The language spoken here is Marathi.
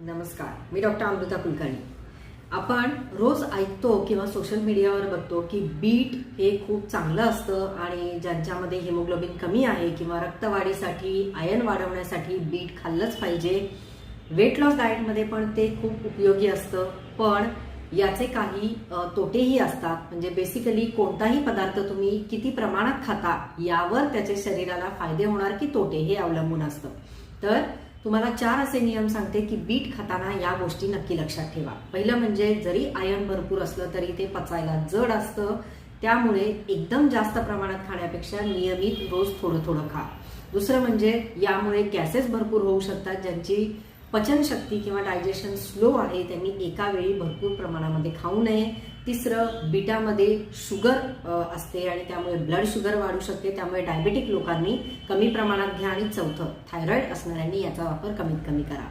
नमस्कार मी डॉक्टर अमृता कुलकर्णी. आपण रोज ऐकतो किंवा सोशल मीडियावर बघतो की बीट हे खूप चांगलं असतं आणि ज्यांच्यामध्ये हिमोग्लोबिन कमी आहे किंवा रक्तवाढीसाठी आयन वाढवण्यासाठी बीट खाल्लंच पाहिजे. वेट लॉस डाएटमध्ये पण ते खूप उपयोगी असतं. पण याचे काही तोटेही असतात. म्हणजे बेसिकली कोणताही पदार्थ तुम्ही किती प्रमाणात खाता यावर त्याचे शरीराला फायदे होणार की तोटे हे अवलंबून असतं. तर तुम्हाला चार असे नियम सांगते की बीट खाताना या गोष्टी नक्की लक्षात ठेवा. पहिलं म्हणजे जरी आयर्न भरपूर असलं तरी ते पचायला जड असतं. त्यामुळे एकदम जास्त प्रमाणात खाण्यापेक्षा नियमित रोज थोडं थोडं खा. दुसरं म्हणजे यामुळे गॅसेस भरपूर होऊ शकतात ज्यांची पचनशक्ती किंवा डायजेशन स्लो आहे त्यांनी एका वेळी भरपूर प्रमाणामध्ये खाऊ नये. तिसरं बिटामध्ये शुगर असते आणि त्यामुळे ब्लड शुगर वाढू शकते. त्यामुळे डायबेटिक लोकांनी कमी प्रमाणात घ्या आणि चौथं थायरॉईड असणाऱ्यांनी याचा वापर कमीत कमी करा.